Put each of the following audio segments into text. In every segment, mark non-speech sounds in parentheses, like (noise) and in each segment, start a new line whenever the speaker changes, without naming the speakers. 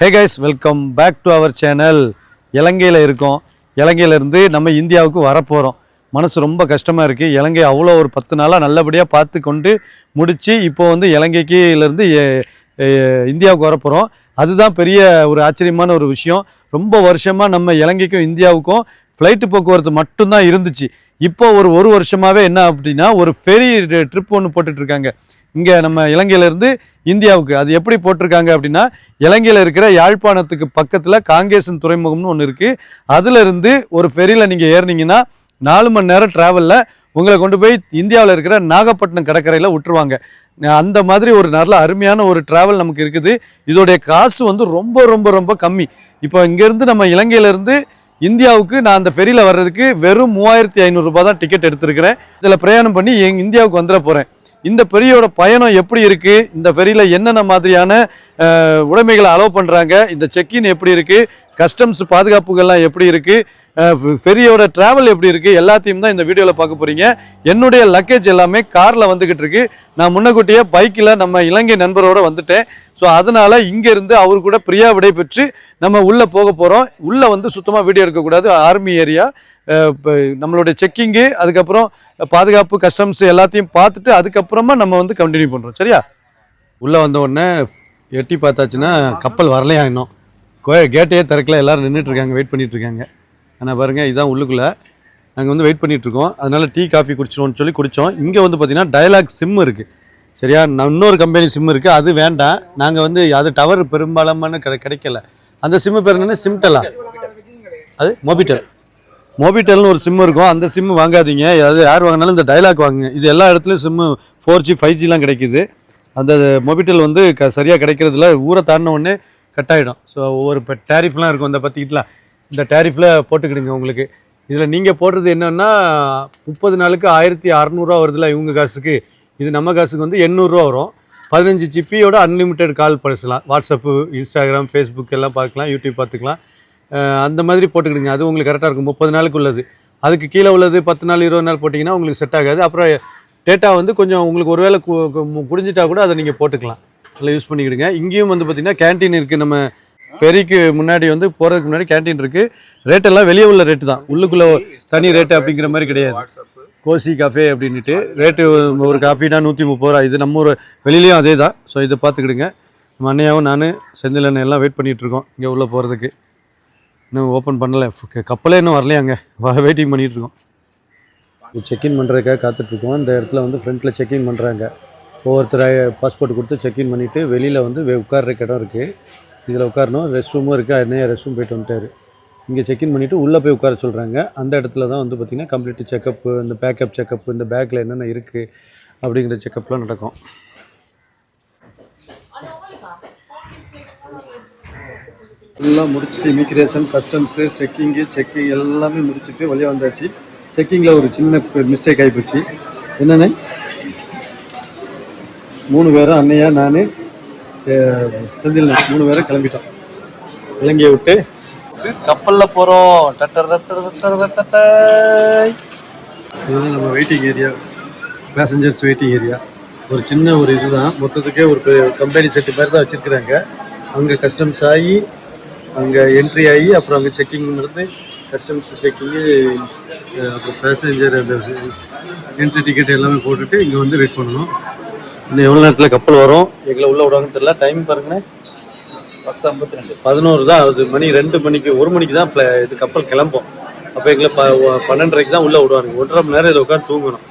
Hey guys welcome back to our channel இலங்கையில் இருக்கோம். இலங்கையிலேருந்து நம்ம இந்தியாவுக்கு வரப்போகிறோம் மனசு ரொம்ப கஷ்டமாக இருக்குது இலங்கை அவ்வளோ ஒரு பத்து நாளாக நல்லபடியாக பார்த்து கொண்டு முடித்து இப்போ வந்து இலங்கைக்குலேருந்து இந்தியாவுக்கு வரப்போகிறோம் அதுதான் பெரிய ஒரு ஆச்சரியமான ஒரு விஷயம். ரொம்ப வருஷமாக நம்ம இலங்கைக்கும் இந்தியாவுக்கும் ஃப்ளைட்டு போக்குவரத்து மட்டும்தான் இருந்துச்சு. இப்போ ஒரு ஒரு வருஷமாகவே என்ன அப்படின்னா ஒரு ஃபெரி ட்ரிப் ஒன்று போட்டுட்ருக்காங்க இங்கே நம்ம இலங்கையிலேருந்து இந்தியாவுக்கு. அது எப்படி போட்டிருக்காங்க அப்படின்னா இலங்கையில் இருக்கிற யாழ்ப்பாணத்துக்கு பக்கத்தில் காங்கேசன் துறைமுகம்னு ஒன்று இருக்குது அதிலிருந்து ஒரு ஃபெரியில் நீங்கள் ஏறுனீங்கன்னா நாலு மணி நேரம் ட்ராவலில் உங்களை கொண்டு போய் இந்தியாவில் இருக்கிற நாகப்பட்டினம் கடற்கரையில் விட்டுருவாங்க. அந்த மாதிரி ஒரு நல்ல அருமையான ஒரு ட்ராவல் நமக்கு இருக்குது. இதோடைய காசு வந்து ரொம்ப ரொம்ப ரொம்ப கம்மி. இப்போ இங்கேருந்து நம்ம இலங்கையிலேருந்து இந்தியாவுக்கு நான் அந்த ஃபெரியில் வர்றதுக்கு வெறும் மூவாயிரத்தி ஐநூறுரூபா தான் டிக்கெட் எடுத்திருக்கிறேன். இதில் பிரயாணம் பண்ணி எங் இந்தியாவுக்கு வந்துட போகிறேன் இந்த ஃபெரியோட பயணம் எப்படி இருக்குது இந்த ஃபெரியில் என்னென்ன மாதிரியான உடைமைகளை அலோவ் பண்ணுறாங்க இந்த செக்இன் எப்படி இருக்குது கஸ்டம்ஸ் பாதுகாப்புகள்லாம் எப்படி இருக்குது ஃபெரியோட டிராவல் எப்படி இருக்குது எல்லாத்தையும் தான் இந்த வீடியோவில் பார்க்க போகிறீங்க என்னுடைய லக்கேஜ் எல்லாமே காரில் வந்துக்கிட்டு இருக்கு. நான் முன்னக்கூட்டியே பைக்கில் நம்ம இலங்கை நண்பரோடு வந்துட்டேன். ஸோ அதனால் இங்கேருந்து அவர் கூட பிரியா விடை பெற்று நம்ம உள்ளே போக போகிறோம் உள்ளே வந்து சுத்தமாக வீடியோ எடுக்கக்கூடாது. ஆர்மி ஏரியா நம்மளுடைய செக்கிங்கு அதுக்கப்புறம் பாதுகாப்பு கஸ்டம்ஸ் எல்லாத்தையும் பார்த்துட்டு அதுக்கப்புறமா நம்ம வந்து கண்டினியூ பண்ணுறோம் சரியா? உள்ளே வந்த உடனே எட்டி பார்த்தாச்சுன்னா கப்பல் வரலையா இன்னும்? கேட்டையே திறக்கல. எல்லோரும் நின்றுட்டுருக்காங்க வெயிட் பண்ணிகிட்டு இருக்காங்க. ஆனால் பாருங்கள் இதுதான் உள்ளுக்குள்ளே. நாங்கள் வந்து வெயிட் பண்ணிகிட்ருக்கோம் அதனால் டீ காஃபி குடிச்சிடுவோம்னு சொல்லி குடித்தோம் இங்கே வந்து பார்த்திங்கன்னா டயலாக் சிம் இருக்குது சரியா? நான் இன்னொரு கம்பெனி சிம் இருக்குது அது வேண்டாம். நாங்கள் வந்து அது டவர் பெரும்பாலான கிடை கிடைக்கல. அந்த சிம்மு பேர் என்னன்னா சிம்டலா அது மொபிட்டல் மொபிட்டல்னு ஒரு சிம் இருக்கும். அந்த சிம் வாங்காதீங்க. அது யார் வாங்கினாலும் இந்த டைலாக் வாங்குங்க. இது எல்லா இடத்துலையும் சிம்மு ஃபோர் ஜி ஃபைவ் ஜிலாம் கிடைக்குது. அந்த மொபிட்டல் வந்து க சரியாக கிடைக்கிறதுல ஊரை தாண்டின உடனே கட் ஆகிடும் ஸோ ஒவ்வொரு இப்போ டேரிஃப்லாம் இருக்கும். இந்த பற்றிக்கிட்டலாம் இந்த டேரிஃபில் போட்டுக்கிடுங்க உங்களுக்கு. இதில் நீங்கள் போடுறது என்னென்னா முப்பது நாளுக்கு ஆயிரத்தி அறநூறுவா வருதுல இவங்க காசுக்கு. இது நம்ம காசுக்கு வந்து எண்ணூறுரூவா வரும். பதினஞ்சு ஜிபியோட அன்லிமிட்டெட் கால் பேசலாம். வாட்ஸ்அப்பு இன்ஸ்டாகிராம் ஃபேஸ்புக் எல்லாம் பார்க்கலாம் யூடியூப் பார்த்துக்கலாம். அந்த மாதிரி போட்டுக்கிடுங்க. அது உங்களுக்கு கரெக்டாக இருக்கும். முப்பது நாளுக்கு உள்ளது. அதுக்கு கீழே உள்ளது பத்து நாள் இருபது நாள் போட்டிங்கன்னா உங்களுக்கு செட் ஆகாது. அப்புறம் டேட்டா வந்து கொஞ்சம் உங்களுக்கு ஒருவேளை கு- கு- மு- குடிஞ்சிட்டா கூட அதை நீங்கள் போட்டுக்கலாம். அதில் யூஸ் பண்ணிக்கிடுங்க. இங்கேயும் வந்து பார்த்திங்கன்னா கேண்டீன் இருக்குது நம்ம ஃபெரிக்கு முன்னாடி வந்து போகிறதுக்கு முன்னாடி கேண்டீன் இருக்குது ரேட்டெல்லாம் வெளியே உள்ள ரேட்டு தான். உள்ளுக்குள்ளே தனி ரேட்டு அப்படிங்கிற மாதிரி கிடையாது. கோசி காஃபே அப்படின்ட்டு ரேட்டு ஒரு காஃபினா நூற்றி முப்பது ரூபா. இது நம்ம ஒரு வெளியிலையும் அதே தான் ஸோ இதை பார்த்துக்கிடுங்க. நம்ம அண்ணையாவும் நான் செந்தில் அண்ணன் எல்லாம் வெயிட் பண்ணிகிட்ருக்கோம் இங்கே உள்ளே போகிறதுக்கு இன்னும் ஓப்பன் பண்ணலை. க- கப்பலே இன்னும் வரலையாங்க வெயிட்டிங் பண்ணிகிட்ருக்கோம் செக்இன் பண்ணுறதுக்காக காத்துட்ருக்கோம் இந்த இடத்துல வந்து ஃப்ரண்ட்டில் செக்இன் பண்ணுறாங்க ஒவ்வொருத்தர் பாஸ்போர்ட் கொடுத்து செக்இன் பண்ணிவிட்டு வெளியில் வந்து உட்கார்ற இடம் இருக்குது இதில் உட்காரணும். ரெஸ்ட் ரூமும் இருக்குது அண்ணே ரெஸ்ட் ரூம் போயிட்டு வந்துட்டார். இங்கே செக்இன் பண்ணிவிட்டு உள்ளே போய் உட்கார சொல்கிறாங்க அந்த இடத்துல தான் வந்து பார்த்திங்கன்னா கம்ப்ளீட் செக்கப்பு இந்த பேக்கப் செக்கப் இந்த பேக்கில் என்னென்ன இருக்குது அப்படிங்கிற செக்கப்லாம் நடக்கும். எல்லாம் முடிச்சுட்டு இமிக்ரேஷன் கஸ்டம்ஸு செக்கிங்கு செக்கிங் எல்லாமே முடிச்சுட்டு வெளியே வந்தாச்சு. செக்கிங்கில் ஒரு சின்ன மிஸ்டேக் ஆகிப்போச்சு என்னென்ன? மூணு பேரும் அண்ணையா நான் செந்தில் மூணு பேரும் கிளம்பிட்டோம். இலங்கையை விட்டு கப்பலில் போகிறோம் டட்டர் டட்டர் டட்டர் டட்டர் இதுதான் நம்ம waiting area passengers waiting area ஒரு சின்ன ஒரு இதுதான். மொத்தத்துக்கே ஒரு கம்பெனி செட்டு மாதிரி தான் வச்சுருக்குறாங்க. அங்கே கஸ்டம்ஸ் ஆகி அங்கே என்ட்ரி ஆகி அப்புறம் அங்கே செக்கிங் இருந்து கஸ்டம்ஸ் செக்கிங்கு அப்புறம் பேசஞ்சர் அந்த என்ட்ரி டிக்கெட் எல்லாமே போட்டுட்டு இங்கே வந்து வெயிட் பண்ணணும். இன்னும் எவ்வளோ நேரத்தில் கப்பல் வரும்? எங்களை உள்ளே விடுவாங்கன்னு தெரியல. டைம் பாருங்கண்ணே.
பத்து ஐம்பத்தி ரெண்டு.
பதினோரு தான் ஆகுது. மணி ரெண்டு மணிக்கு ஒரு மணிக்கு தான் இது கப்பல் கிளம்பும். அப்போ எங்களை ப பன்னெண்டரைக்கு தான் உள்ளே விடுவாங்க ஒன்றரை மணி நேரம் இதில் உட்காந்து தூங்கணும்.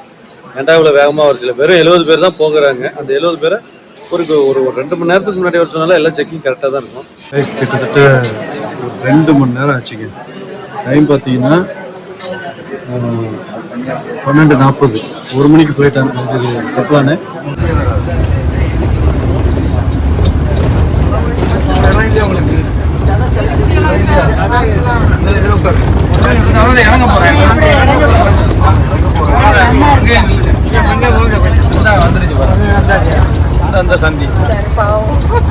ஏன்டா இவ்வளோ வேகமாக வருதுல வெறும் எழுபது பேர் தான் போகிறாங்க. அந்த எழுபது பேரை ஒரு ஒரு ஒரு ரெண்டு மணி நேரத்துக்கு முன்னாடி வர சொன்னாலும் எல்லாம் செக்கிங் கரெக்டாக தான் இருக்கும். கிட்டத்தட்ட ஒரு ரெண்டு மணி நேரம் ஆச்சுங்க. டைம் பார்த்தீங்கன்னா பன்னெண்டு நாற்பது. ஒரு மணிக்கு ஃப்ளைட் கப்பலானே.
இறங்க போறேன் அந்த சந்தி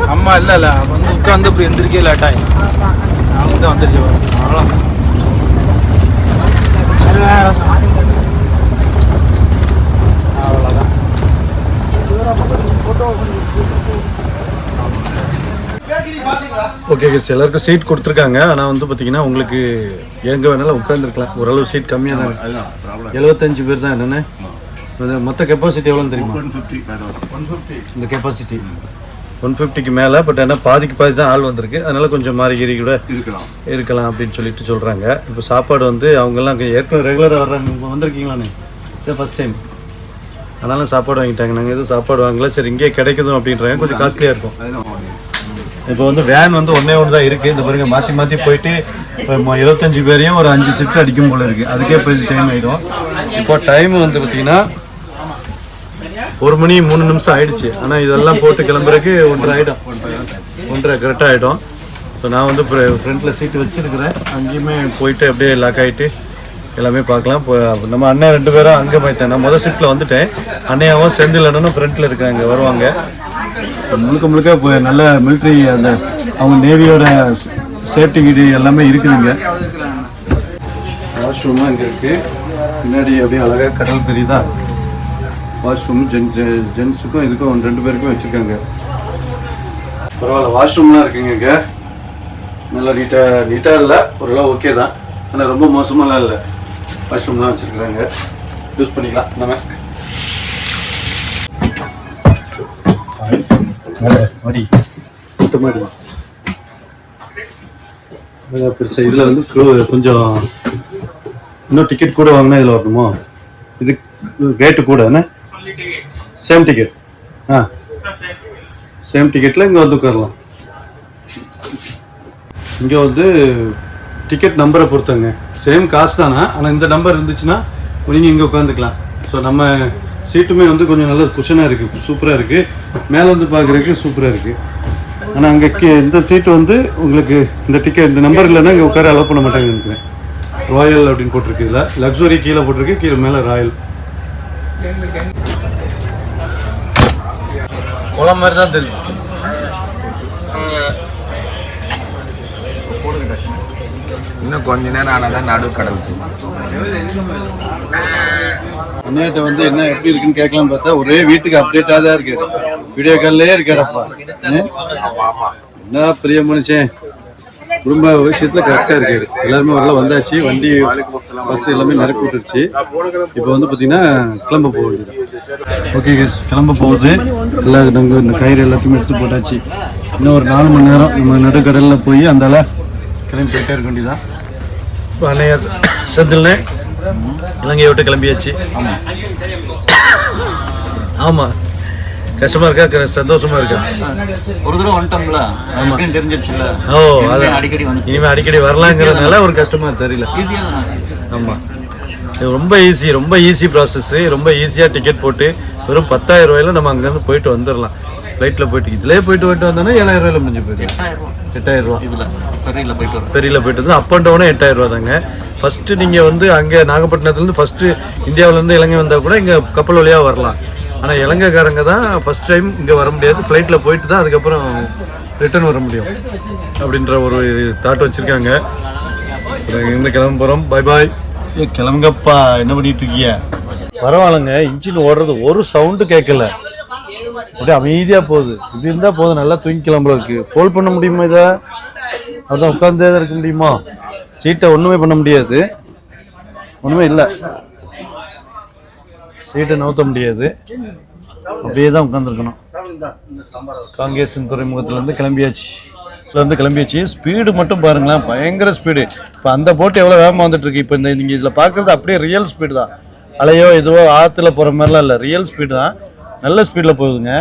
அம்மா இல்ல இல்ல. வந்து உட்காந்து இப்படி எந்திரிக்கே லேட் ஆகும் அவங்க தான் வந்துருச்சு. அவ்வளோ அவ்வளோதான்
ஓகே சார் எல்லாருக்கும் சீட் கொடுத்துருக்காங்க. ஆனால் வந்து பார்த்தீங்கன்னா உங்களுக்கு எங்கே வேணாலும் உட்காந்துருக்கலாம் ஓரளவு சீட் கம்மியாக தான் இருக்கு. எழுபத்தஞ்சு பேர் தான் என்னென்ன? மொத்த கெப்பாசிட்டி எவ்வளோன்னு தெரியுமா?
One fifty madam one fifty
இந்த கெப்பாசிட்டி ஒன் ஃபிஃப்டிக்கு மேலே பட் ஆனால் பாதிக்கு பாதி தான் ஆள் வந்திருக்கு. அதனால கொஞ்சம் மாறி கீறி கூட
இருக்கலாம்.
இருக்கலாம் அப்படின்னு சொல்லிட்டு சொல்கிறாங்க இப்போ சாப்பாடு வந்து அவங்கெல்லாம் அங்கே ஏற்கனவே ரெகுலராக வர்றாங்க. இப்போ வந்திருக்கீங்களாண்ணே இது ஃபஸ்ட் டைம் அதனால சாப்பாடு வாங்கிட்டாங்க. நாங்கள் எதுவும் சாப்பாடு வாங்கல. சரி இங்கேயே கிடைக்குதும் அப்படின்றாங்க. கொஞ்சம் காஸ்ட்லியாக இருக்கும். இப்போ வந்து வேன் வந்து ஒன்றே ஒன்று தான் இருக்குது இந்த பாருங்க மாற்றி மாற்றி போயிட்டு இப்போ இருபத்தஞ்சு பேரையும் ஒரு அஞ்சு ஷிஃப்ட் அடிக்கும் போல இருக்குது அதுக்கே போய் டைம் ஆகிடும் இப்போ டைம் வந்து பார்த்தீங்கன்னா ஒரு மணி மூணு நிமிஷம் ஆயிடுச்சு. ஆனால் இதெல்லாம் போட்டு கிளம்புறதுக்கு ஒன்றரை ஆகிடும் ஒன்றரை கரெக்டாக ஆகிடும் ஸோ நான் வந்து ஃப்ரண்ட்டில் சீட்டு வச்சுருக்கிறேன். அங்கேயுமே போயிட்டு அப்படியே லாக் ஆகிட்டு எல்லாமே பார்க்கலாம். இப்போ நம்ம அண்ணன் ரெண்டு பேரும் அங்கே போயிட்டேன் நான் முதல் ஷிஃப்ட்டில் வந்துட்டேன். அண்ணையாவும் செந்தில் அண்ணனும் ஃப்ரண்ட்டில் இருக்காங்க வருவாங்க. முழுக்க முழுக்க இப்போ நல்ல மிலிட்ரி அந்த அவங்க நேவியோட சேஃப்டி கிடி எல்லாமே இருக்குதுங்க. வாஷ்ரூமும் இங்கே இருக்குது பின்னாடி அப்படியே அழகாக கடல் தெரியுதா? வாஷ்ரூம் ஜென் ஜென்ஸுக்கும் இதுக்கும் ரெண்டு பேருக்கும் வச்சுருக்காங்க. பரவாயில்ல வாஷ்ரூம்லாம் இருக்குங்க இங்கே. நல்லா நீட்டாக நீட்டாக இல்லை ஓரளவு ஓகே தான். ஆனால் ரொம்ப மோசமாகலாம் இல்லை. வாஷ்ரூம்லாம் வச்சுருக்குறாங்க. யூஸ் பண்ணிக்கலாம் நம்ம. மடி மொட்டை மாடி பெருசா இதில் வந்து கொஞ்சம் இன்னும் டிக்கெட் கூட வாங்கினா இதில் வரணுமா? இது ரேட்டு கூட என்ன? சேம் டிக்கெட் ஆ. சேம் டிக்கெட்டில் இங்கே வந்து உட்காரலாம். இங்கே வந்து டிக்கெட் நம்பரை பொறுத்தங்க. சேம் காசு தானா? ஆனால் இந்த நம்பர் இருந்துச்சுன்னா நீங்கள் இங்கே உட்காந்துக்கலாம் ஸோ நம்ம சீட்டுமே வந்து கொஞ்சம் நல்ல குஷனாக இருக்குது சூப்பராக இருக்குது மேலே வந்து பார்க்குறதுக்கு சூப்பராக இருக்குது ஆனால் அங்கே இந்த சீட்டு வந்து உங்களுக்கு இந்த டிக்கெட் இந்த நம்பர் இல்லைன்னா இங்கே உட்கார அலோவ் பண்ண மாட்டாங்க நினைக்கிறேன். ராயல் அப்படின்னு போட்டிருக்கு இதில். லக்ஸுரி கீழே போட்டிருக்கு. கீழே மேலே ராயல் குளம் மாதிரி தான் தெரியும்.
இன்னும் கொஞ்ச நேரம் ஆனாதான் நடு கடல்
அண்ணாட்ட வந்து என்ன எப்படி இருக்குன்னு கேட்கலாம் பார்த்தா ஒரே வீட்டுக்கு அப்டேட்டாக தான் இருக்கு. வீடியோ கால்லே இருக்காரப்பா. என்ன பெரிய மனுஷன்? குடும்ப விஷயத்துல கரெக்டா இருக்கு எல்லாருமே வரல வந்தாச்சு. வண்டி பஸ் எல்லாமே நிரப்பி விட்டுருச்சு. இப்போ வந்து பாத்தீங்கன்னா கிளம்ப போகுது. ஓகே கிளம்ப போகுது. எல்லா நாங்கள் இந்த கயிறு எல்லாத்தையுமே எடுத்து போட்டாச்சு. இன்னும் ஒரு நாலு மணி நேரம் நம்ம நடுக்கடலில் போய் அந்தால கிளம்பி போயிட்டே இருக்க வேண்டியதான் இப்போ அன்னைய இலங்கையை விட்டு கிளம்பியாச்சு. ஆமா. கஷ்டமா இருக்கா? க- சந்தோஷமா இருக்கா?
ஒரு தடவை வந்துட்டோம்ல. எப்படின்னு தெரிஞ்சிருச்சுல
ஓ அதான்.
அடிக்கடி வந்து
இனிமே அடிக்கடி வரலாங்கிறதுனால ஒரு கஷ்டமா தெரியல.
ஈஸியா தான்.
ஆமா. இது ரொம்ப ஈஸி ரொம்ப ஈஸி ப்ராசஸ் ரொம்ப ஈஸியாக டிக்கெட் போட்டு வெறும் பத்தாயிரம் ரூபாயில நம்ம அங்கேருந்து போயிட்டு வந்துடலாம் ஃப்ளைட்டில் போயிட்டு இதுலேயே போயிட்டு போயிட்டு வந்தோன்னா ஏழாயிரம் ரூபாயில முடிஞ்சு போயிடும். எட்டாயிரம் ரூபா.
இதுல ஃபெரியில போயிட்டு வரோம்
ஃபெரியில் போயிட்டு வந்து அப் அண்ட் டவுனே எட்டாயிரம் ரூபா தாங்க. ஃபஸ்ட்டு நீங்கள் வந்து அங்கே நாகப்பட்டினத்துலேருந்து ஃபஸ்ட்டு இந்தியாவிலேருந்து இலங்கை வந்தால் கூட இங்கே கப்பல் வழியாக வரலாம். ஆனால் இலங்கைக்காரங்க தான் ஃபஸ்ட் டைம் இங்கே வர முடியாது. ஃப்ளைட்டில் போயிட்டு தான் அதுக்கப்புறம் ரிட்டர்ன் வர முடியும் அப்படின்ற ஒரு தாட் வச்சுருக்காங்க. இங்கே கிளம்ப போகிறோம் பை பாய் கிளம்புங்கப்பா. என்ன பண்ணிட்டு இருக்கீங்க? பரவாயில்லைங்க. இன்ஜின் ஓடுறது ஒரு சவுண்டு கேட்கல. அப்படியே அமைதியாக போகுது. இப்படி இருந்தால் போதும் நல்லா தூங்கி கிளம்புற இருக்கு. பண்ண முடியுமா இதை? அதான் உட்காந்தே தான் இருக்க முடியுமா? சீட்டை ஒன்றுமே பண்ண முடியாது. ஒன்றுமே இல்லை. சீட்டை நவுத்த முடியாது. அப்படியே தான் உட்காந்துருக்கணும் காங்கேசன் துறைமுகத்துலேருந்து கிளம்பியாச்சு. இதுலேருந்து கிளம்பியாச்சு. ஸ்பீடு மட்டும் பாருங்களேன் பயங்கர ஸ்பீடு இப்போ அந்த போட்டு எவ்வளோ வேகமாக வந்துட்டுருக்கு இப்போ இந்த நீங்கள் இதில் பார்க்குறது அப்படியே ரியல் ஸ்பீடு தான். அலையோ எதுவோ ஆற்றுல போகிற மாதிரிலாம் இல்லை. ரியல் ஸ்பீடு தான். நல்ல ஸ்பீடில் போகுதுங்க.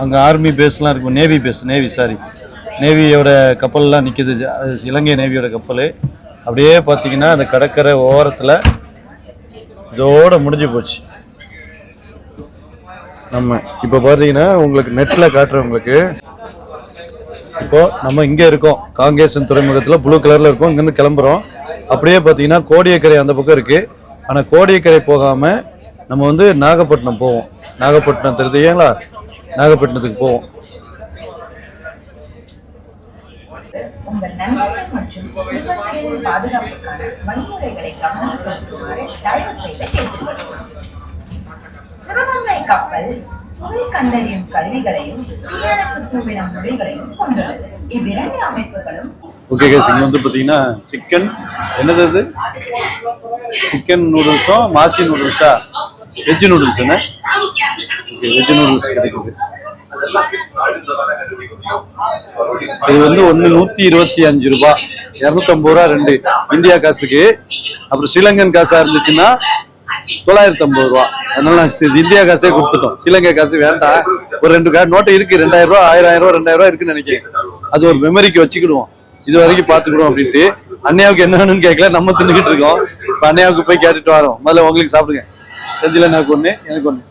அங்கே ஆர்மி பேஸ்லாம் இருக்கும் நேவி பேஸ் நேவி சாரி நேவியோட கப்பல்லாம் நிற்கிது இலங்கை நேவியோட கப்பல். அப்படியே பார்த்தீங்கன்னா அந்த கடற்கரை ஓரத்தில் இதோட முடிஞ்சு போச்சு. நம்ம இப்போ பார்த்தீங்கன்னா உங்களுக்கு நெட்டில் காட்டுறவங்களுக்கு இப்போ நம்ம இங்கே இருக்கோம். காங்கேசன் துறைமுகத்தில் ப்ளூ கலரில் இருக்கோம். இங்கேருந்து கிளம்புறோம். அப்படியே பார்த்தீங்கன்னா கோடியக்கரை அந்த பக்கம் இருக்குது ஆனால் கோடியக்கரை போகாமல் நம்ம வந்து நாகப்பட்டினம் போவோம். நாகப்பட்டினம் தெரியுதுங்களா நாகப்பட்டினத்துக்கு போவோம்.
உங்கள் நண்பர்கள் மற்றும் குடும்பத்தினரின் பாதுகாப்புக்கான வழிமுறைகளை கவனம் செலுத்துமாறு தயவு செய்து கேட்டுக்கொள்கிறோம். சிவகங்கை கப்பல் புகை கண்டறியும் கருவிகளையும் தீயணைப்பு தூவின மொழிகளையும் கொண்டுள்ளது. இவ்விரண்டு அமைப்புகளும்
ஓகே கேஸ் இங்கே வந்து பார்த்தீங்கன்னா சிக்கன் என்னது சிக்கன் நூடுல்ஸும் மாசி நூடுல்ஸா வெஜ் நூடுல்ஸ் என்ன ஓகே வெஜ் நூடுல்ஸ் கிடைக்குது இது வந்து ஒன்று நூற்றி இருபத்தி அஞ்சு ரூபாய் இரநூத்தம்பது ரூபா ரெண்டு. இந்தியா காசுக்கு. அப்புறம் ஸ்ரீலங்கன் காசா இருந்துச்சுன்னா தொள்ளாயிரத்தி ஐம்பது ரூபா. அதனால நாங்கள் இந்தியா காசே கொடுத்துட்டோம். ஸ்ரீலங்கா காசு வேண்டாம். ஒரு ரெண்டு கா நோட்டு இருக்கு. ரெண்டாயிரம் ரூபா ஆயிரம் ஆயிரம் ரூபா ரெண்டாயிரம் ரூபா இருக்குன்னு நினைக்கிறேன். அது ஒரு மெமரிக்கு வச்சுக்கிடுவோம். இது வரைக்கும் பார்த்துக்கிடுவோம் அப்படின்ட்டு. அண்ணையாவுக்கு என்ன வேணும்னு கேட்கல. நம்ம தின்னுக்கிட்டு இருக்கோம். இப்போ அண்ணையாவுக்கு போய் கேட்டுட்டு வரோம். முதல்ல உங்களுக்கு சாப்பிடுங்க. செஞ்சில எனக்கு ஒன்று எனக்கு ஒன்று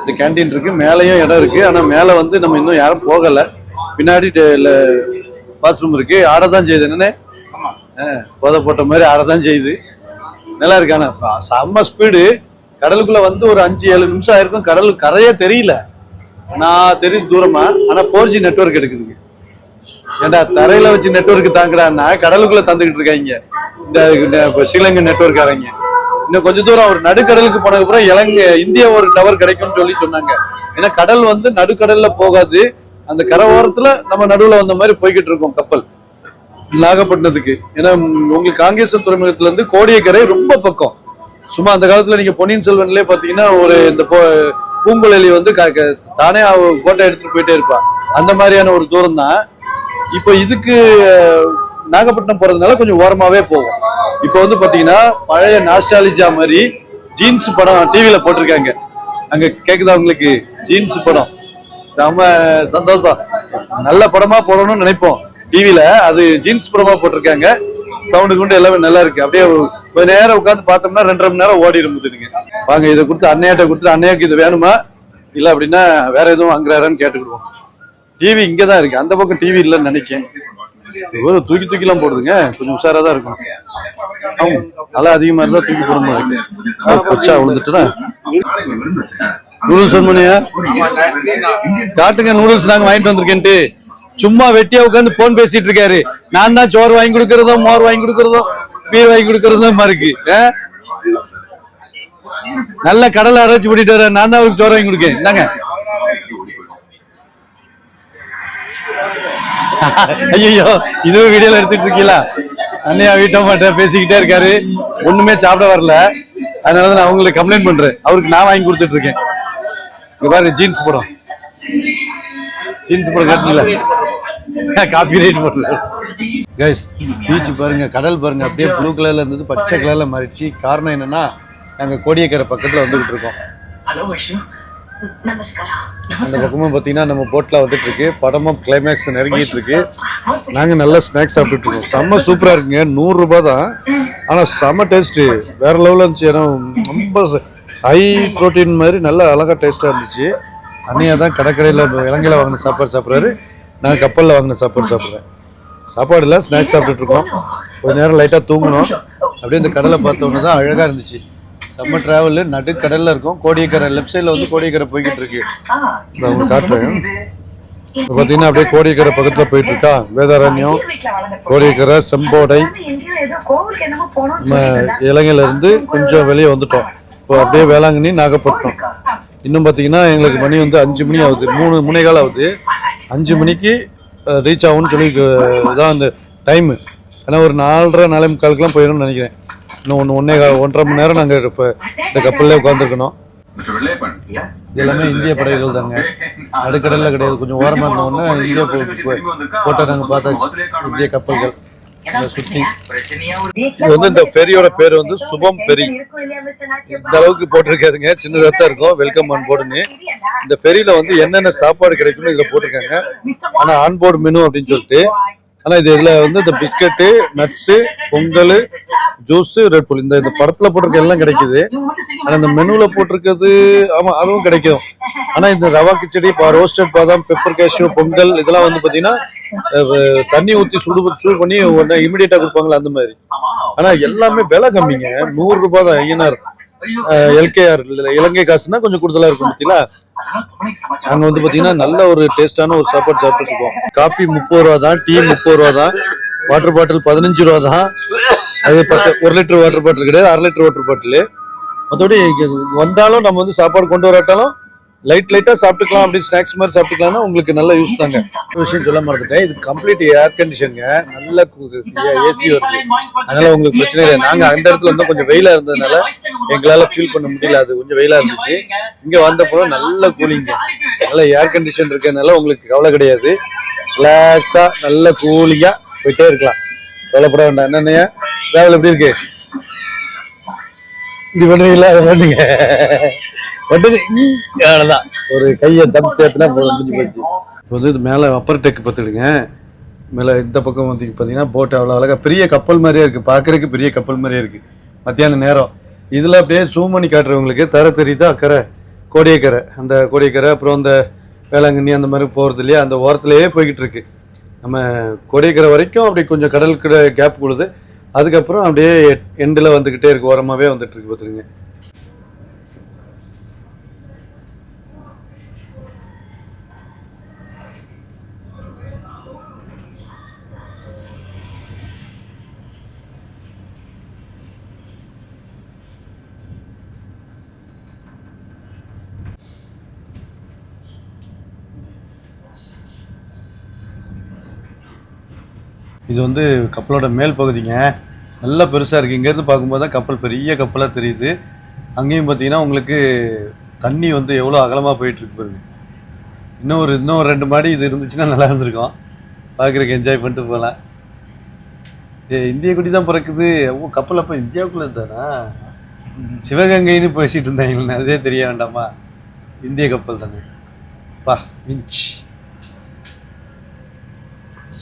இந்த கேண்டீன் இருக்கு மேலேயும் இடம் இருக்கு. ஆனால் மேலே வந்து நம்ம இன்னும் யாரும் போகலை. பின்னாடி பாத்ரூம் இருக்கு. ஆட தான் செய்யுது. என்னென்ன ஆ, போதை போட்ட மாதிரி ஆட தான் செய்யுது. நல்லா இருக்கு. செம்ம ஸ்பீடு கடலுக்குள்ள வந்து ஒரு அஞ்சு ஏழு நிமிஷம் ஆயிருக்கும். கடல் கரையே தெரியல. நான் தெரியும் தூரமா. ஆனா ஃபோர் ஜி நெட்ஒர்க் எடுக்குதுங்க. ஏண்டா தரையில வச்சு நெட்ஒர்க் தாங்கடான்னா கடலுக்குள்ள தந்துகிட்டு இருக்காங்க. இந்த இப்போ ஸ்ரீலங்கை ஸ்ரீலங்கன் நெட்ஒர்க் அரங்க இன்னும் கொஞ்ச தூரம் ஒரு நடுக்கடலுக்கு போனதுக்கு கூட இலங்கை இந்தியா ஒரு டவர் கிடைக்கும்னு சொல்லி சொன்னாங்க. ஏன்னா கடல் வந்து நடுக்கடல்ல போகாது. அந்த கரை ஓரத்துல நம்ம நடுவுல வந்த மாதிரி போய்கிட்டு இருக்கோம் கப்பல். நாகப்பட்டினத்துக்கு. ஏன்னா உங்களுக்கு காங்கேசன் துறைமுகத்துல இருந்து கோடியக்கரை ரொம்ப பக்கம். சும்மா அந்த காலத்துல நீங்க பொன்னியின் செல்வன்லயே பாத்தீங்கன்னா ஒரு இந்த பூங்குழலி வந்து க- தானே அவ கோட்டை எடுத்துட்டு போயிட்டே இருப்பா. அந்த மாதிரியான ஒரு தூரம் தான் இப்போ இதுக்கு நாகப்பட்டினம் போறதுனால கொஞ்சம் ஓரமாவே போகும் இப்போ வந்து பாத்தீங்கன்னா பழைய நாஸ்டாலிஜா மாதிரி ஜீன்ஸ் படம் டிவியில போட்டிருக்காங்க. அங்க கேக்குதா உங்களுக்கு? ஜீன்ஸ் படம். செம சந்தோஷம். நல்ல படமா போடணும்னு நினைப்போம். டிவியில அது ஜீன்ஸ் படமா போட்டிருக்காங்க. சவுண்டு குண்டு எல்லாமே நல்லா இருக்கு. அப்படியே கொஞ்ச நேரம் உட்காந்து பார்த்தோம்னா ரெண்டரை மணி நேரம் ஓடி இருந்துதுங்க வாங்க இதை கொடுத்து அன்னையாட்ட கொடுத்து அன்னையாக்கு இது வேணுமா? இல்ல அப்படின்னா வேற எதுவும் வாங்குறாரான்னு கேட்டுக்கிடுவோம். டிவி இங்கதான் இருக்கு. அந்த பக்கம் டிவி இல்லைன்னு நினைக்கிறேன் ஒரு தூக்கி தூக்கிலாம் போடுதுங்க. கொஞ்சம் உஷாரா தான் இருக்கும். அவங்க அலை அதிகமா இருந்தா தூக்கி போட முடியும் கொச்சா விழுந்துட்டுனா நூடுல்ஸ் சொன்னியா காட்டுங்க நூடுல்ஸ் நாங்க வாங்கிட்டு வந்திருக்கேன்ட்டு. சும்மா வெட்டியா உட்காந்து போன் பேசிட்டு இருக்காரு. நான் தான் சோறு வாங்கி கொடுக்கறதோ மோர் வாங்கி கொடுக்கறதோ பீர் வாங்கி கொடுக்கறதோ இருக்கு. நல்ல கடலை அரைச்சு பண்ணிட்டு வர நான் தான் அவருக்கு சோறு வாங்கி கொடுக்கேன். இந்தாங்க. (laughs) ஐயோ இதுவும் வீடியோல எடுத்துட்டு இருக்கீங்களா? அண்ணையா வீட்டை மாட்ட பேசிக்கிட்டே இருக்காரு. ஒண்ணுமே சாப்பிட வரல. அதனாலதான் நான் அவங்களுக்கு கம்ப்ளைண்ட் பண்றேன். அவருக்கு நான் வாங்கி கொடுத்துட்டு இருக்கேன். இங்க பாருங்க ஜீன்ஸ் படம் ஜீன்ஸ் படம் காட்டுங்களா காப்பி ரைட் பண்ணல கைஸ் பீச் பாருங்க கடல் பாருங்க. அப்படியே ப்ளூ கலர்ல இருந்தது பச்சை கலர்ல மாறிடுச்சு. காரணம் என்னன்னா நாங்க கோடியக்கரை பக்கத்துல வந்துகிட்டு இருக்கோம். அந்த பக்கமும் பார்த்தீங்கன்னா நம்ம போட்டில் வந்துட்டு இருக்கு படமும் கிளைமேக்ஸ் நெருங்கிட்டு இருக்கு நாங்கள் நல்லா ஸ்நாக்ஸ் சாப்பிட்டுட்டு இருக்கோம் செம்ம சூப்பராக இருக்குங்க. நூறுரூபா தான். ஆனால் செம்ம டேஸ்ட்டு வேற லெவலில் இருந்துச்சு. ஏன்னா ரொம்ப ஹை புரோட்டீன் மாதிரி நல்லா அழகா டேஸ்ட்டாக இருந்துச்சு. அன்னையா தான் கடற்கரையில் இலங்கையில் வாங்கின சாப்பாடு சாப்பிட்றாரு. நான் கப்பலில் வாங்கின சாப்பாடு சாப்பிட்றேன். சாப்பாடு இல்லை ஸ்நாக்ஸ் சாப்பிட்டுட்டு இருக்கோம் கொஞ்ச நேரம் லைட்டாக தூங்கணும். அப்படியே இந்த கடலை பார்த்தோன்னே தான் அழகாக இருந்துச்சு. செம்ம டிராவல் நடுக்கடல்ல இருக்கும். கோடியக்கரை லெஃப்ட் சைடில் வந்து கோடியக்கரை போய்கிட்டு இருக்கு. நான் உங்களுக்கு காட்டுறேன். இப்போ பார்த்தீங்கன்னா அப்படியே கோடியக்கரை பக்கத்தில் போயிட்டு இருக்கா? வேதாரண்யம் கோடியக்கரை செம்போடை. நம்ம இலங்கையில இருந்து கொஞ்சம் வெளியே வந்துட்டோம். இப்போ அப்படியே வேளாங்கண்ணி நாகப்பட்டினம். இன்னும் பார்த்தீங்கன்னா எங்களுக்கு மணி வந்து அஞ்சு மணி ஆகுது. மூணு மூணே கால் ஆகுது. அஞ்சு மணிக்கு ரீச் ஆகும்னு சொல்லி இதான் அந்த டைமு ஏன்னா ஒரு நாலரை நாலே முக்காலுக்குலாம் போயிடும்னு நினைக்கிறேன். இன்னும் ஒன்று ஒன்றே ஒன்றரை மணி நேரம் நாங்கள் இந்த கப்பல்லே உட்காந்துருக்கணும் எல்லாமே இந்திய படகுகள் தாங்க. நடுக்கடல்ல கிடையாது கொஞ்சம் ஓரமா இருந்தோடனே இந்திய போட்டோ நாங்க பார்த்தாச்சு. இந்திய கப்பல்கள். வந்து இந்த ஃபெரியோட பேர் வந்து சுபம் ஃபெரி இந்த அளவுக்கு போட்டிருக்காதுங்க. சின்னதா தான் இருக்கும். வெல்கம் ஆன் போர்டுன்னு இந்த ஃபெரியில வந்து என்னென்ன சாப்பாடு கிடைக்கும்னு இதுல போட்டிருக்காங்க. ஆனா ஆன் போர்டு மெனு அப்படின்னு சொல்லிட்டு ஆனா இது இதுல வந்து இந்த biscuit nuts pongal juice Red Bull இந்த இந்த படத்துல போட்டிருக்க எல்லாம் கிடைக்குது. ஆனா இந்த மெனுல போட்டிருக்கிறது ஆமா அதுவும் கிடைக்கும். ஆனா இந்த ரவா கிச்சடி ரோஸ்டட் பாதாம் பெப்பர் கேஷ்யூ பொங்கல் இதெல்லாம் வந்து பாத்தீங்கன்னா தண்ணி ஊற்றி சுடு சூடு பண்ணி உடனே இமிடியேட்டாக கொடுப்பாங்களா அந்த மாதிரி. ஆனா எல்லாமே விலை கம்மிங்க. நூறு தான் தான் இருக்கும் எல்கேஆர் இலங்கை காசுனா கொஞ்சம் கூடுதலா இருக்கும் பார்த்தீங்களா அங்க வந்து பாத்தீங்கன்னா நல்ல ஒரு டேஸ்டான ஒரு சாப்பாடு சாப்பிட்டு இருக்கோம் காஃபி முப்பது ரூபா தான் டீ முப்பது ரூபா தான் வாட்டர் பாட்டில் பதினஞ்சு ரூபா தான். அது பத்து ஒரு லிட்டர் வாட்டர் பாட்டில் கிடையாது அரை லிட்டர் வாட்டர் பாட்டில் மற்றபடி வந்தாலும் நம்ம வந்து சாப்பாடு கொண்டு வராட்டாலும் லைட் லைட்டாக சாப்பிட்டுக்கலாம் அப்படி ஸ்நாக்ஸ் மாதிரி சாப்பிட்டுக்கலாம்னா உங்களுக்கு நல்ல யூஸ் தாங்க. விஷயம் சொல்ல மறந்துட்டேன். இது கம்ப்ளீட் ஏர் கண்டிஷனுங்க நல்ல ஏசி வருது. அதனால உங்களுக்கு பிரச்சனை இல்லை. நாங்கள் அந்த இடத்துல வந்து கொஞ்சம் வெயிலாக இருந்ததுனால எங்களால் ஃபீல் பண்ண முடியல. அது கொஞ்சம் வெயிலாக இருந்துச்சு. இங்கே வந்தப்போ நல்ல கூலிங்க நல்ல ஏர் கண்டிஷன் இருக்கிறதுனால உங்களுக்கு கவலை கிடையாது. ரிலாக்ஸாக நல்ல கூலிங்காக போயிட்டே இருக்கலாம். கவலைப்பட வேண்டாம். என்னென்ன டிராவல் எப்படி இருக்கு? இப்படி பண்ணுறீங்களா அதை பண்ணுங்க. அவ்வளோதான் ஒரு கையை தம் சேர்த்துனா முடிஞ்சு போச்சு. இப்போ வந்து இது மேலே அப்பர் டெக் பார்த்துடுங்க மேலே இந்த பக்கம் வந்து பார்த்தீங்கன்னா போட் அவ்வளோ அழகாக பெரிய கப்பல் மாதிரியே இருக்குது பார்க்குறதுக்கு பெரிய கப்பல் மாதிரியே இருக்குது மத்தியான நேரம். இதில் அப்படியே ஜூம் பண்ணி காட்டுறவங்களுக்கு தர தெரியுதா? அக்கறை. கோடியக்கரை. அந்த கோடியக்கரை அப்புறம் அந்த வேளாங்கண்ணி அந்த மாதிரி போகிறது இல்லையா? அந்த ஓரத்துலேயே போய்கிட்டு இருக்கு. நம்ம கோடியக்கரை வரைக்கும் அப்படி கொஞ்சம் கடலுக்கு கேப் கொடுது. அதுக்கப்புறம் அப்படியே எண்டில் வந்துக்கிட்டே இருக்கு. ஓரமாகவே வந்துட்டுருக்கு பார்த்துருங்க இது வந்து கப்பலோட மேல் பகுதிங்க. நல்லா பெருசாக இருக்குது இங்கேருந்து பார்க்கும்போது தான் கப்பல் பெரிய கப்பலாக தெரியுது. அங்கேயும் பார்த்தீங்கன்னா உங்களுக்கு தண்ணி வந்து எவ்வளோ அகலமாக போயிட்டுருக்கு பாருங்க. இன்னும் ஒரு இன்னும் ஒரு ரெண்டு மாடி இது இருந்துச்சுன்னா நல்லா இருந்திருக்கும். பார்க்குறதுக்கு என்ஜாய் பண்ணிட்டு போகலாம். ஏ இந்திய குடி தான் பிறக்குது. ஓ கப்பல் அப்போ இந்தியாவுக்குள்ளே தானா? சிவகங்கைன்னு பேசிகிட்டு இருந்தாங்க அதே தெரிய வேண்டாமா? இந்திய கப்பல் தானே. பா இன்ச்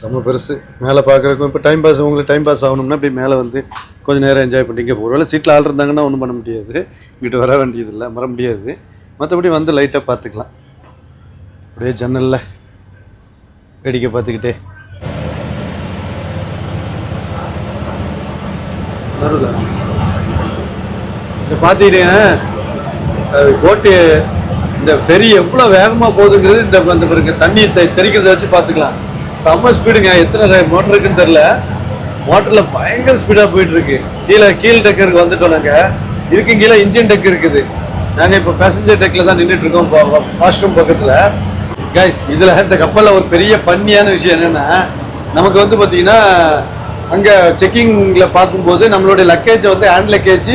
செம்ம பெருசு. மேலே பார்க்குறக்கும் இப்போ டைம் பாஸ் உங்களுக்கு டைம் பாஸ் ஆகணும்னா இப்படி மேலே வந்து கொஞ்சம் நேரம் என்ஜாய் பண்ணிங்க ஒருவேளை சீட்டில் ஆள் இருந்தாங்கன்னா ஒன்றும் பண்ண முடியாது. இங்கிட்டு வர வேண்டியதில்லை வர முடியாது. மற்றபடி வந்து லைட்டாக பார்த்துக்கலாம். அப்படியே ஜன்னலில் வேடிக்கை பார்த்துக்கிட்டே. நடுவில். இதை பார்த்துக்கிட்டேங்க அது போட்டு இந்த ஃபெரி எவ்வளோ வேகமாக போகுதுங்கிறது இந்த அந்த பாருங்க தண்ணி தெ- வச்சு பார்த்துக்கலாம். செம்ம ஸ்பீடுங்க. எத்தனை மோட்டர் இருக்குன்னு தெரில மோட்டரில் பயங்கர ஸ்பீடாக போயிட்டு இருக்கு கீழே கீழ் டெக்கருக்கு வந்துட்டோம் நாங்கள் இதுக்கு கீழே இன்ஜின் டெக் இருக்குது. நாங்கள் இப்போ பேசஞ்சர் டெக்கில் தான் நின்றுட்டு இருக்கோம் வாஷ்ரூம் பக்கத்தில். கைஸ் இதில் இந்த கப்பலில் ஒரு பெரிய ஃபன்னியான விஷயம் என்னென்னா நமக்கு வந்து பார்த்தீங்கன்னா அங்கே செக்கிங்கில் பார்க்கும்போது நம்மளுடைய லக்கேஜை வந்து ஹேண்ட் லக்கேஜ்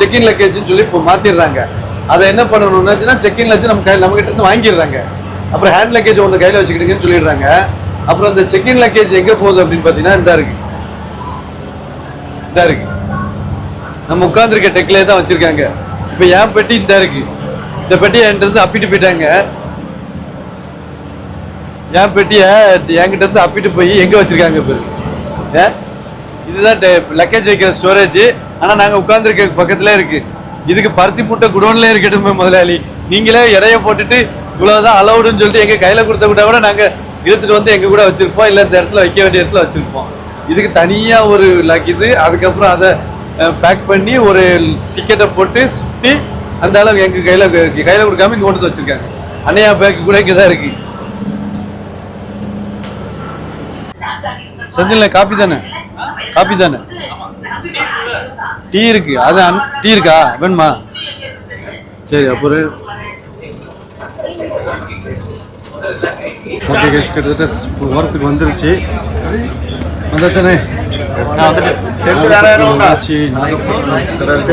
செக்கின் லக்கேஜ்னு சொல்லி இப்போ மாற்றிடுறாங்க அதை என்ன பண்ணணும்னாச்சுன்னா செக்இன் லக்கேஜ் நம்ம கையில் நம்மகிட்ட இருந்து வாங்கிடுறாங்க. அப்புறம் ஹேண்ட் லக்கேஜ் ஒன்று கையில் வச்சுக்கிட்டீங்கன்னு சொல்லிடுறாங்க. அப்புறம் அந்த செக்இன் லக்கேஜ் எங்கே போகுது அப்படின்னு பார்த்தீங்கன்னா இந்த இருக்கு. இந்த இருக்கு. நம்ம உட்காந்துருக்க டெக்லேயே தான் வச்சிருக்காங்க. இப்போ என் பெட்டி இந்த இருக்கு. இந்த பெட்டியை என்கிட்ட அப்பிட்டு போயிட்டாங்க. என் பெட்டியை என்கிட்ட இருந்து அப்பிட்டு போய் எங்கே வச்சிருக்காங்க இப்போ இதுதான் லக்கேஜ் வைக்கிற ஸ்டோரேஜ் ஆனால் நாங்கள் உட்காந்துருக்க பக்கத்துல இருக்கு. இதுக்கு பருத்தி மூட்டை குடோன்ல இருக்கட்டும் முதலாளி. நீங்களே இடைய போட்டுட்டு இவ்வளவுதான் அலௌடுன்னு சொல்லிட்டு எங்க கையில கொடுத்த கூட கூட நாங்க இழுத்துட்டு வந்து எங்க கூட வச்சிருப்போம். இல்ல இந்த இடத்துல வைக்க வேண்டிய இடத்துல வச்சிருப்போம். இதுக்கு தனியா ஒரு லக் இது அதுக்கப்புறம் அதை பேக் பண்ணி ஒரு டிக்கெட்டை போட்டு சுத்தி அந்த அளவுக்கு எங்க கையில கையில கொடுக்காம இங்க கொண்டு வந்து வச்சிருக்காங்க. அன்னையா பேக் கூட இங்கே தான் இருக்கு. செந்தில்ல காபி தானே? காபி தானே? டீ இருக்கு. அது டீ இருக்கா? வேணுமா? சரி அப்புறம் ஓகே கேஸ் கிட்டத்தட்ட ஒரு வாரத்துக்கு வந்துருச்சு. வந்தாச்சானே? வந்துருச்சு. நாகப்பட்டினம் கடல்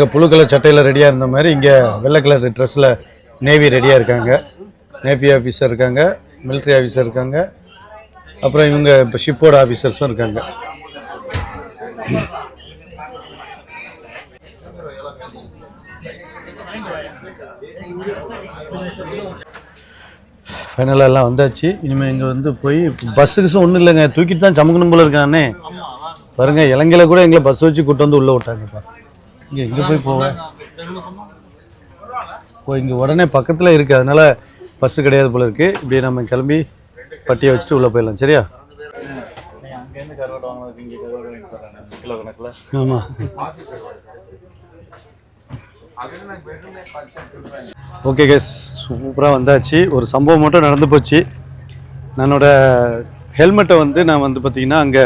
அங்கே புழு கலர் சட்டையில் ரெடியாக இருந்த மாதிரி இங்கே வெள்ளை கலர் ட்ரெஸ்ஸில் நேவி ரெடியாக இருக்காங்க. நேவி ஆஃபீஸர் இருக்காங்க மிலிட்ரி ஆஃபீஸர் இருக்காங்க. அப்புறம் இவங்க இப்போ ஷிப்போட ஆஃபீஸர்ஸும் இருக்காங்க. ஃபைனலாக எல்லாம் வந்தாச்சு. இனிமேல் இங்கே வந்து போய் பஸ்ஸுக்குஸும் ஒன்றும் இல்லைங்க. தூக்கிட்டு தான் சமக்கணும் போல இருக்கானே. பாருங்க இலங்கையில் கூட எங்களை பஸ் வச்சு கூட்டு வந்து உள்ளே விட்டாங்கப்பா. இங்கே எங்கே போய் போவேன். இப்போ இங்கே உடனே பக்கத்தில் இருக்குது அதனால பஸ்ஸு கிடையாது போல இருக்குது இப்படியே நம்ம கிளம்பி பட்டியை வச்சுட்டு உள்ளே போயிடலாம். சரியா?
இங்கே
ஆமாம் ஓகே கேஸ் சூப்பராக வந்தாச்சு. ஒரு சம்பவம் மட்டும் நடந்து போச்சு. என்னோட ஹெல்மெட்டை வந்து நான் வந்து பார்த்தீங்கன்னா அங்கே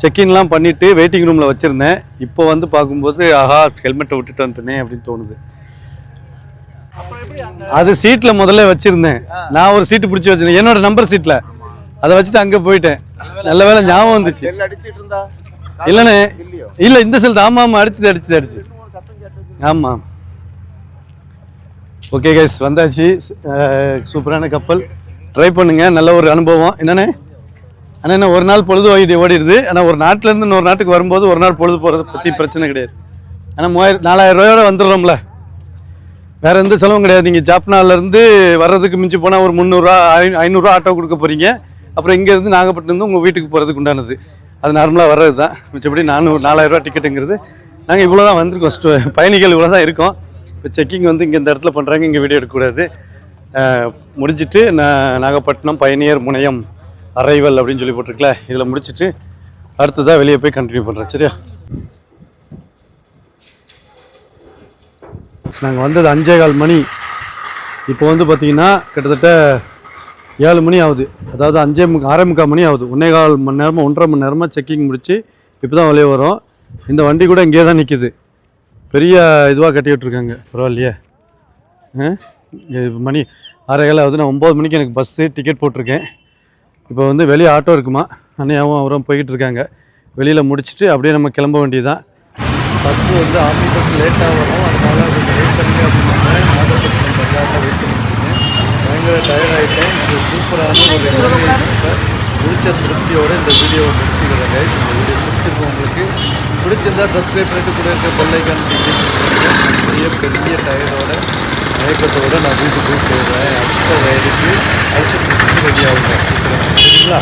செக்இன்லாம் பண்ணிவிட்டு வெயிட்டிங் ரூமில் வச்சுருந்தேன். இப்போ வந்து பார்க்கும்போது ஆஹா ஹெல்மெட்டை விட்டுட்டு வந்துட்டேனே அப்படின்னு தோணுது. அது சீட்டில் முதல்ல வச்சுருந்தேன். நான் ஒரு சீட்டு பிடிச்சி வச்சிருந்தேன். என்னோட நம்பர் சீட்டில் அதை வச்சுட்டு அங்கே போயிட்டேன். நல்ல வேளை ஞாபகம் வந்துச்சு. இல்லைண்ணே. இல்லை இந்த செல் ஆமாம் ஆமாம் அடிச்சுது அடிச்சுது அடிச்சு ஆமாம் ஓகே கைஸ் வந்தாச்சு. சூப்பரான கப்பல் ட்ரை பண்ணுங்க. நல்ல ஒரு அனுபவம். என்னண்ணே? ஆனால் என்ன ஒரு நாள் பொழுது ஓடி ஓடிடுது. ஆனால் ஒரு நாட்டிலேருந்து இன்னொரு நாட்டுக்கு வரும்போது ஒரு நாள் பொழுது போகிறத பற்றி பிரச்சனை கிடையாது. ஆனால் மூவாயிரம் நாலாயிரம் ரூபாயோட வந்துடுறோம்ல. வேறு எந்த செலவும் கிடையாது. நீங்கள் ஜாப்னாலேருந்து வர்றதுக்கு மிஞ்சி போனால் ஒரு முந்நூறுரூவா ஐ ஐநூறுரூவா ஆட்டோ கொடுக்க போகிறீங்க அப்புறம் இங்கேருந்து நாகப்பட்டினம் உங்கள் வீட்டுக்கு போகிறதுக்கு உண்டானது. அது நார்மலாக வர்றது தான் மிச்சப்படி நானூறு நாலாயிரரூவா டிக்கெட்டுங்கிறது நாங்கள் இவ்வளோ தான் வந்திருக்கோம். ஸ்டோ பயணிகள் இவ்வளோ தான் இருக்கோம். இப்போ செக்கிங் வந்து இங்கே இந்த இடத்துல பண்ணுறாங்க இங்கே வீடியோ எடுக்கக்கூடாது முடிஞ்சிட்டு நான் நாகப்பட்டினம் பயணியர் முனையம். அரைவல் அப்படின்னு சொல்லி போட்டிருக்கல இதில் முடிச்சுட்டு அடுத்ததாக வெளியே போய் கண்டினியூ பண்ணுறேன் சரியா? நாங்கள் வந்தது அஞ்சே கால் மணி. இப்போ வந்து பார்த்தீங்கன்னா கிட்டத்தட்ட ஏழு மணி ஆகுது. அதாவது அஞ்சே முக்கா அரை முக்கால் மணி ஆகுது. ஒன்றே கால் மணி நேரமாக ஒன்றரை மணி நேரமாக செக்கிங் முடித்து இப்போ தான் வெளியே வரும். இந்த வண்டி கூட இங்கே தான் நிற்கிது பெரிய இதுவாக கட்டி விட்ருக்காங்க பரவாயில்லையே. ஆ? மணி ஆறே கால் ஆகுது நான் ஒம்பது மணிக்கு எனக்கு பஸ்ஸு டிக்கெட் போட்டிருக்கேன். இப்போ வந்து வெளியே ஆட்டோ இருக்குமா? அண்ணையாவும் அவரும் போய்கிட்டு இருக்காங்க. வெளியில் முடிச்சுட்டு அப்படியே நம்ம கிளம்ப வேண்டியதுதான். பஸ்ஸு வந்து ஆஃபீஸ் பஸ் லேட்டாக வரும். அதனால் கொஞ்சம் வெயிட் பண்ணுங்க அப்படின்னாங்க. வெயிட் பயங்கர டயர்டாகிட்டேன் இது சூப்பரான ஒரு experience. பிடிச்ச திருப்தியோட இந்த வீடியோவை முடிச்சுக்கிறேன் கைஸ் இந்த வீடியோ பிடிச்சிருக்கும் உங்களுக்கு. பிடிச்சிருந்தா சப்ஸ்கிரைப் பண்ணிட்டு கூட இருக்க பிள்ளைக்கான பெரிய பெரிய டயர்டோட மயக்கத்தோட நான் வீட்டுக்கு போய் போயிடுறேன் அடுத்த வயதுக்கு அடுத்த ரெடி ஆகுங்க. சரிங்களா?